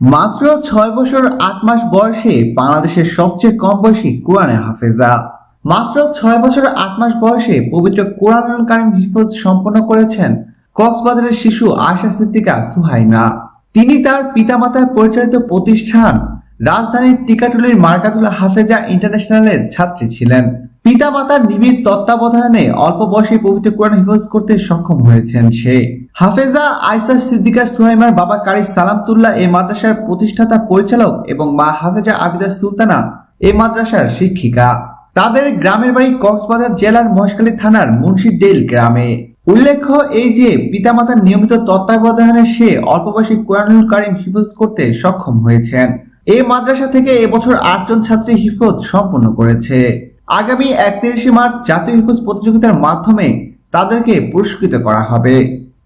মাত্র ছয় বছর, আট মাস বয়সে বাংলাদেশের সবচেয়ে কম বয়সী কোরআনে হাফেজা মাত্র ছয় বছর, আট মাস বয়সে পবিত্র কোরআনুল কারিম হিফজ সম্পন্ন করেছেন কক্সবাজারের শিশু আশা সিদ্দিকা সুহাইনা। তিনি তার পিতামাতার পরিচালিত প্রতিষ্ঠান রাজধানীর টিকাটুলির মার্কাতুল হাফেজা ইন্টারন্যাশনালের ছাত্রী ছিলেন। পিতামাতার নিবিড় তত্ত্বাবধানে অল্প বয়সে পবিত্র কোরআন হিফজ করতে সক্ষম হয়েছেন সে। হাফেজা আয়সা সিদ্দিকা সুহাইমার বাবা কারি সালামতুল্লাহ এই মাদ্রাসার প্রতিষ্ঠাতা পরিচালক এবং মা হাফেজা আবিদা সুলতানা এই মাদ্রাসার শিক্ষিকা। তাদের গ্রামের বাড়ি কক্সবাজার জেলার মহেশখালী থানার মুন্সিডেল গ্রামে। উল্লেখ্য এই যে পিতামাতার নিয়মিত তত্ত্বাবধানে সে অল্প বয়সী কোরআনুল কারিম হিফজ করতে সক্ষম হয়েছেন। এই মাদ্রাসা থেকে এবছর আটজন ছাত্রী হিফজ সম্পন্ন করেছে। আগামী একত্রিশে মার্চ জাতীয় হিফজ প্রতিযোগিতার মাধ্যমে তাদেরকে পুরস্কৃত করা হবে।